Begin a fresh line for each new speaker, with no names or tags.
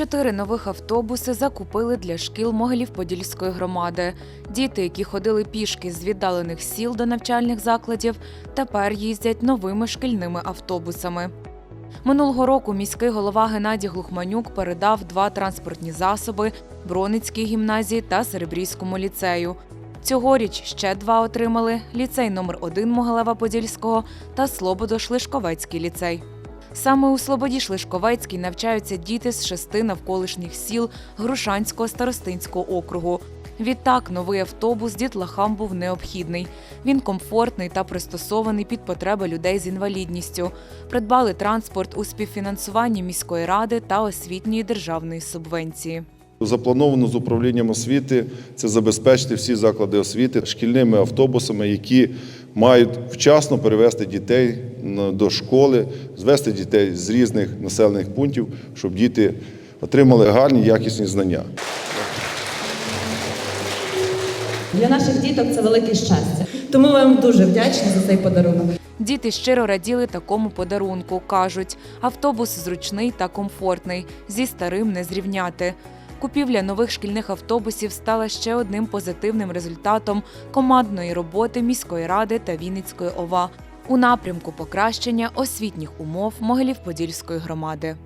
Чотири нових автобуси закупили для шкіл Могилів-Подільської громади. Діти, які ходили пішки з віддалених сіл до навчальних закладів, тепер їздять новими шкільними автобусами. Минулого року міський голова Геннадій Глухманюк передав два транспортні засоби Броницькій гімназії та Серебрійському ліцею. Цьогоріч ще два отримали ліцей номер 1 Могилева-Подільського та Слободо-Шлишковецький ліцей. Саме у Слободі-Шлишковецькій навчаються діти з шести навколишніх сіл Грушанського старостинського округу. Відтак, новий автобус дітлахам був необхідний. Він комфортний та пристосований під потреби людей з інвалідністю. Придбали транспорт у співфінансуванні міської ради та освітньої державної субвенції.
Заплановано з управлінням освіти це забезпечити всі заклади освіти шкільними автобусами, які мають вчасно перевести дітей до школи, звести дітей з різних населених пунктів, щоб діти отримали гарні якісні знання.
Для наших діток це велике щастя. Тому ми вам дуже вдячні за цей подарунок.
Діти щиро раділи такому подарунку. кажуть, автобус зручний та комфортний, зі старим не зрівняти. Купівля нових шкільних автобусів стала ще одним позитивним результатом командної роботи міської ради та Вінницької ОВА у напрямку покращення освітніх умов Могилів-Подільської громади.